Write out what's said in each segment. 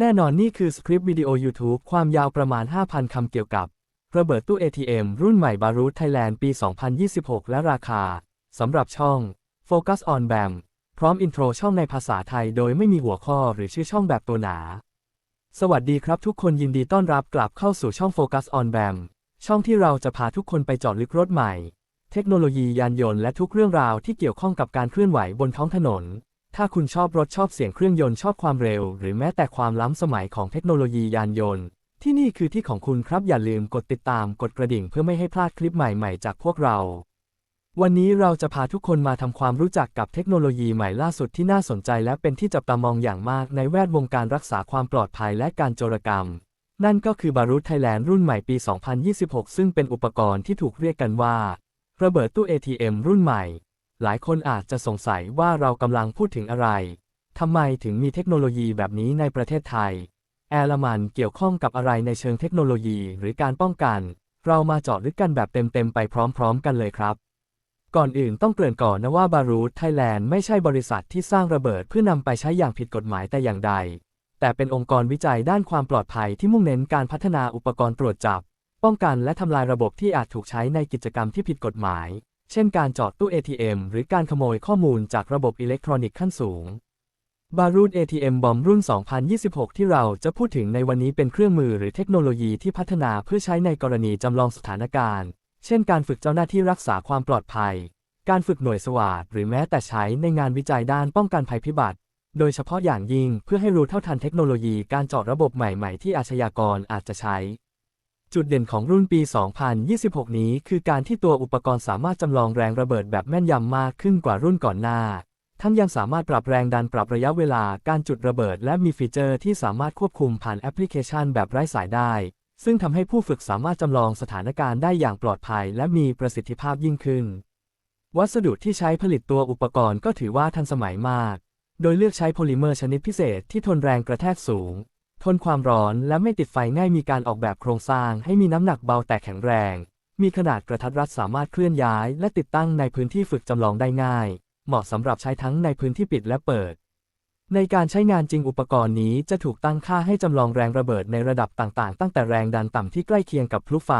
แน่นอนนี่คือสคริปต์วิดีโอ YouTube ความยาวประมาณ 5,000 คำเกี่ยวกับ ระเบิดตู้ ATM รุ่นใหม่บารู t ไทยแลนด์ปี 2026 และราคา สำหรับช่อง Focus on BAM พร้อมอินโทรช่องในภาษาไทยโดยไม่มีหัวข้อหรือชื่อช่องแบบตัวหนา สวัสดีครับทุกคนยินดีต้อนรับกลับเข้าสู่ช่อง Focus on BAM ช่องที่เราจะพาทุกคนไปเจอดลึกรถใหม่ เทคโนโลยียานยนต์และทุกเรื่องราวที่เกี่ยวข้องกับการเคลื่อนไหวบนท้องถนน ถ้าคุณชอบรถชอบเสียงเครื่องยนต์ชอบความเร็ว หรือแม้แต่ความล้ำสมัยของเทคโนโลยียานยนต์ ที่นี่คือที่ของคุณครับอย่าลืมกดติดตามกดกระดิ่งเพื่อไม่ให้พลาดคลิปใหม่ๆ จากพวกเรา วันนี้เราจะพาทุกคนมาทำความรู้จักกับเทคโนโลยีใหม่ล่าสุดที่น่าสนใจและเป็นที่จับตามองอย่างมากในแวดวงการรักษาความปลอดภัยและการโจรกรรม นั่นก็คือบารุธไทยแลนด์รุ่นใหม่ปี 2026 ซึ่งเป็นอุปกรณ์ที่ถูกเรียกกันว่าระเบิดตู้ ATM รุ่นใหม่ หลายคนอาจจะสงสัยว่าเรากำลังพูดถึงอะไร ทำไมถึงมีเทคโนโลยีแบบนี้ในประเทศไทย แอร์ลมันเกี่ยวข้องกับอะไรในเชิงเทคโนโลยีหรือการป้องกัน เรามาเจาะลึกกันแบบเต็มๆไปพร้อมๆ กันเลยครับ ก่อนอื่นต้องเกริ่นก่อนนะว่าบารูทไทยแลนด์ไม่ใช่บริษัทที่สร้างระเบิดเพื่อนำไปใช้อย่างผิดกฎหมายแต่อย่างใด แต่เป็นองค์กรวิจัยด้านความปลอดภัยที่มุ่งเน้นการพัฒนาอุปกรณ์ตรวจจับ ป้องกันและทำลายระบบที่อาจถูกใช้ในกิจกรรมที่ผิดกฎหมาย เช่นการจาะตู้ ATM หรือการขโมยข้อมูลจากระบบอิเล็กทรอนิกส์ขั้นสูง บารูด ATM บอมรุ่น 2026 ที่เราจะพูดถึงในวันนี้เป็นเครื่องมือหรือเทคโนโลยีที่พัฒนาเพื่อใช้ในกรณีจำลองสถานการณ์ เช่นการฝึกเจ้าหน้าที่รักษาความปลอดภัย การฝึกหน่วยสวาทหรือแม้แต่ใช้ในงานวิจัยด้านป้องกันภัยพิบัติ โดยเฉพาะอย่างยิ่งเพื่อให้รู้เท่าทันเทคโนโลยีการจาะระบบใหม่ๆ ที่อาชญากรอาจจะใช้ จุดเด่นของรุ่นปี 2026 นี้คือการที่ตัวอุปกรณ์สามารถจำลองแรงระเบิดแบบแม่นยำมากขึ้นกว่ารุ่นก่อนหน้า ทั้งยังสามารถปรับแรงดันปรับระยะเวลาการจุดระเบิด และมีฟีเจอร์ที่สามารถควบคุมผ่านแอปพลิเคชันแบบไร้สายได้ ซึ่งทำให้ผู้ฝึกสามารถจำลองสถานการณ์ได้อย่างปลอดภัย และมีประสิทธิภาพยิ่งขึ้น วัสดุที่ใช้ผลิตตัวอุปกรณ์ก็ถือว่าทันสมัยมาก โดยเลือกใช้โพลิเมอร์ชนิดพิเศษที่ทนแรงกระแทกสูง ทนความร้อนและไม่ติดไฟง่ายมีการออกแบบโครงสร้างให้มีน้ำหนักเบาแต่แข็งแรง มีขนาดกระทัดรัดสามารถเคลื่อนย้าย และติดตั้งในพื้นที่ฝึกจำลองได้ง่าย เหมาะสำหรับใช้ทั้งในพื้นที่ปิดและเปิด ในการใช้งานจริงอุปกรณ์นี้จะถูกตั้งค่าให้จำลองแรงระเบิดในระดับต่างๆ ตั้งแต่แรงดันต่ำที่ใกล้เคียงกับพลุไฟ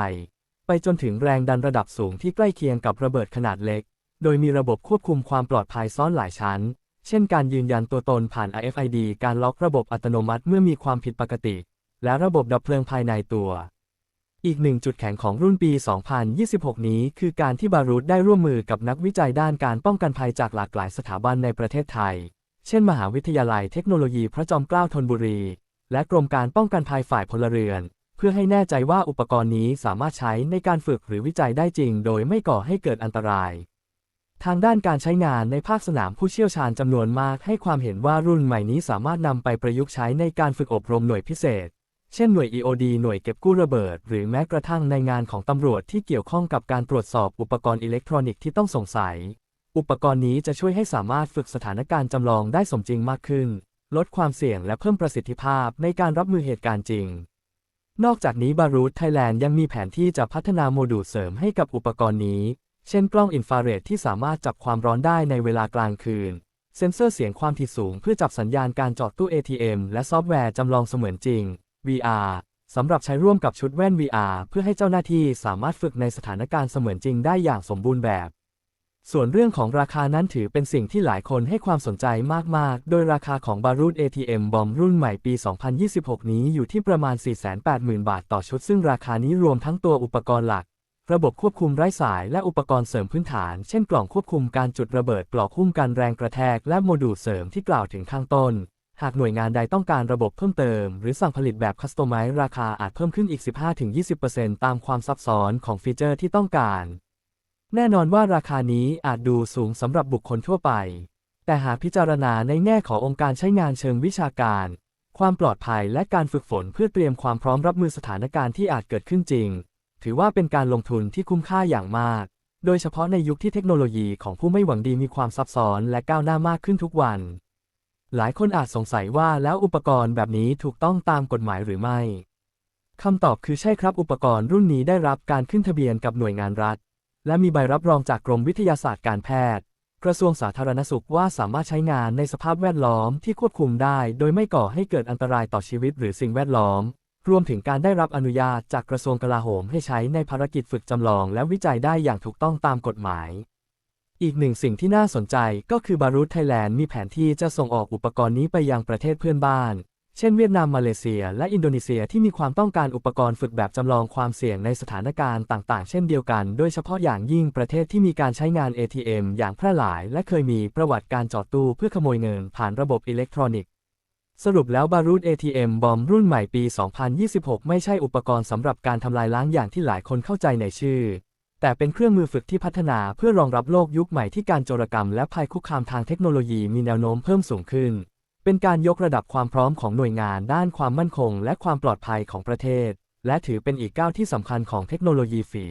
ไปจนถึงแรงดันระดับสูงที่ใกล้เคียงกับระเบิดขนาดเล็ก โดยมีระบบควบคุมความปลอดภัยซ้อนหลายชั้น เช่นการยืนยันตัวตนผ่าน RFID การล็อกระบบอัตโนมัติเมื่อมีความผิดปกติ และระบบดับเพลิงภายในตัว อีกหนึ่งจุดแข็งของรุ่นปี 2026 นี้ คือการที่บารูดได้ร่วมมือกับนักวิจัยด้านการป้องกันภัยจากหลากหลายสถาบันในประเทศไทย เช่น มหาวิทยาลัยเทคโนโลยีพระจอมเกล้าธนบุรี และกรมการป้องกันภัยฝ่ายพลเรือน เพื่อให้แน่ใจว่าอุปกรณ์นี้สามารถใช้ในการฝึกหรือวิจัยได้จริง โดยไม่ก่อให้เกิดอันตราย ทางด้านการใช้งานในภาคสนามผู้เชี่ยวชาญจำนวนมากให้ความเห็นว่ารุ่นใหม่นี้สามารถนำไปประยุกต์ใช้ในการฝึกอบรมหน่วยพิเศษ เช่นหน่วย EOD หน่วยเก็บกู้ระเบิด หรือแม้กระทั่งในงานของตำรวจที่เกี่ยวข้องกับการตรวจสอบอุปกรณ์อิเล็กทรอนิกส์ที่ต้องสงสัย อุปกรณ์นี้จะช่วยให้สามารถฝึกสถานการณ์จำลองได้สมจริงมากขึ้น ลดความเสี่ยงและเพิ่มประสิทธิภาพในการรับมือเหตุการณ์จริง นอกจากนี้บารูทไทยแลนด์ยังมีแผนที่จะพัฒนาโมดูลเสริมให้กับอุปกรณ์นี้ เช่นกล้องอินฟราเรดที่สามารถจับความร้อนได้ในเวลากลางคืน เซ็นเซอร์เสียงความถี่สูงเพื่อจับสัญญาณการจอดตู้ ATM และซอฟต์แวร์จำลองเสมือนจริง VR สำหรับใช้ร่วมกับชุดแว่น VR เพื่อให้เจ้าหน้าที่สามารถฝึกในสถานการณ์เสมือนจริงได้อย่างสมบูรณ์แบบ ส่วนเรื่องของราคานั้นถือเป็นสิ่งที่หลายคนให้ความสนใจมาก ๆ โดยราคาของบารูด ATM บอมรุ่นใหม่ปี 2026 นี้อยู่ที่ประมาณ 480,000 บาทต่อชุด ซึ่งราคานี้รวมทั้งตัวอุปกรณ์หลัก ระบบควบคุมไร้สายและอุปกรณ์เสริมพื้นฐาน เช่นกล่องควบคุมการจุดระเบิดปลอกหุ้มกันแรงกระแทกและโมดูลเสริมที่กล่าวถึงข้างต้น หากหน่วยงานใดต้องการระบบเพิ่มเติม หรือสั่งผลิตแบบคัสตอมไมซ์ราคาอาจเพิ่มขึ้นอีก 15-20%ตามความซับซ้อนของฟีเจอร์ที่ต้องการ แน่นอนว่าราคานี้อาจดูสูงสำหรับบุคคลทั่วไป แต่หากพิจารณาในแง่ขององค์การใช้งานเชิงวิชาการ ความปลอดภัยและการฝึกฝนเพื่อเตรียมความพร้อมรับมือสถานการณ์ที่อาจเกิดขึ้นจริง ถือว่าเป็นการลงทุนที่คุ้มค่าอย่างมาก โดยเฉพาะในยุคที่เทคโนโลยีของผู้ไม่หวังดีมีความซับซ้อนและก้าวหน้ามากขึ้นทุกวัน หลายคนอาจสงสัยว่าแล้วอุปกรณ์แบบนี้ถูกต้องตามกฎหมายหรือไม่คำตอบคือใช่ครับอุปกรณ์รุ่นนี้ได้รับการขึ้นทะเบียนกับหน่วยงานรัฐ และมีใบรับรองจากกรมวิทยาศาสตร์การแพทย์ กระทรวงสาธารณสุขว่าสามารถใช้งานในสภาพแวดล้อมที่ควบคุมได้ โดยไม่ก่อให้เกิดอันตรายต่อชีวิตหรือสิ่งแวดล้อม รวมถึงการได้รับอนุญาตจากกระทรวงกลาโหมให้ใช้ในภารกิจฝึกจำลองและวิจัยได้อย่างถูกต้องตามกฎหมาย อีกหนึ่งสิ่งที่น่าสนใจก็คือบารุธไทยแลนด์มีแผนที่จะส่งออกอุปกรณ์นี้ไปยังประเทศเพื่อนบ้าน เช่นเวียดนามมาเลเซีย และอินโดนีเซียที่มีความต้องการอุปกรณ์ฝึกแบบจำลองความเสี่ยงในสถานการณ์ต่างๆ เช่นเดียวกัน โดยเฉพาะอย่างยิ่งประเทศที่มีการใช้งาน ATM อย่างแพร่หลาย และเคยมีประวัติการจอดตู้เพื่อขโมยเงินผ่านระบบอิเล็กทรอนิกส์ สรุปแล้วบารูด ATM บอมรุ่นใหม่ปี 2026 ไม่ใช่อุปกรณ์สำหรับการทำลายล้างอย่างที่หลายคนเข้าใจในชื่อ แต่เป็นเครื่องมือฝึกที่พัฒนาเพื่อรองรับโลกยุคใหม่ที่การโจรกรรมและภัยคุกคามทางเทคโนโลยีมีแนวโน้มเพิ่มสูงขึ้น เป็นการยกระดับความพร้อมของหน่วยงานด้านความมั่นคง และความปลอดภัยของประเทศ และถือเป็นอีกก้าวที่สำคัญของเทคโนโลยีฝี